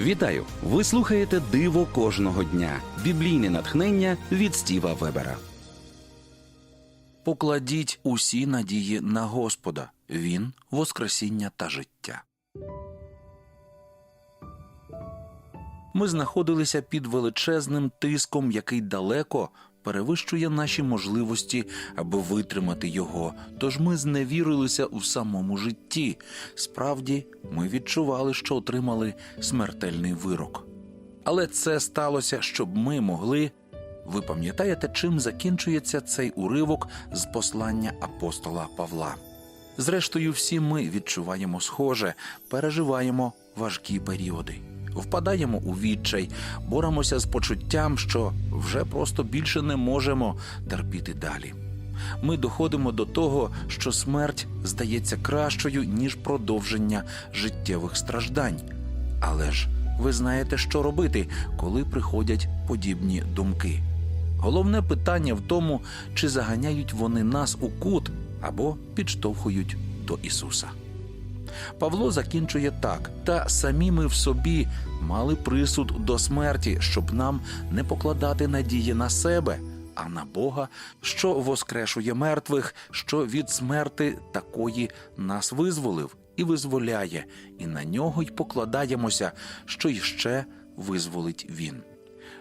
Вітаю! Ви слухаєте Диво кожного дня. Біблійне натхнення від Стіва Вебера. Покладіть усі надії на Господа. Він Воскресіння та життя. Ми знаходилися під величезним тиском, який далеко перевищує наші можливості, аби витримати його. Тож ми зневірилися у самому житті. Справді, ми відчували, що отримали смертельний вирок. Але це сталося, щоб ми могли. Ви пам'ятаєте, чим закінчується цей уривок з послання апостола Павла? Зрештою, всі ми відчуваємо схоже, переживаємо важкі періоди, впадаємо у відчай, боремося з почуттям, що вже просто більше не можемо терпіти далі. Ми доходимо до того, що смерть здається кращою, ніж продовження життєвих страждань. Але ж ви знаєте, що робити, коли приходять подібні думки. Головне питання в тому, чи заганяють вони нас у кут або підштовхують до Ісуса. Павло закінчує так: та самі ми в собі мали присуд до смерті, щоб нам не покладати надії на себе, а на Бога, що воскрешує мертвих, що від смерти такої нас визволив і визволяє, і на нього й покладаємося, що іще визволить він.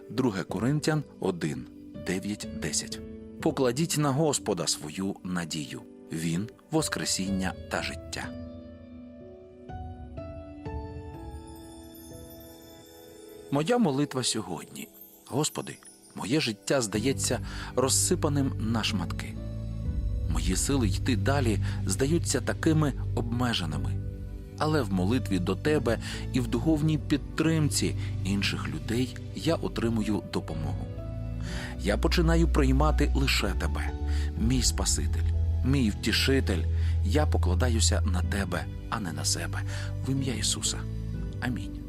2 Коринтян 1, 9, 10. Покладіть на Господа свою надію. Він Воскресіння та життя. Моя молитва сьогодні. Господи, моє життя здається розсипаним на шматки. Мої сили йти далі здаються такими обмеженими. Але в молитві до Тебе і в духовній підтримці інших людей я отримую допомогу. Я починаю приймати лише Тебе, мій Спаситель, мій втішитель. Я покладаюся на Тебе, а не на себе. В ім'я Ісуса. Амінь.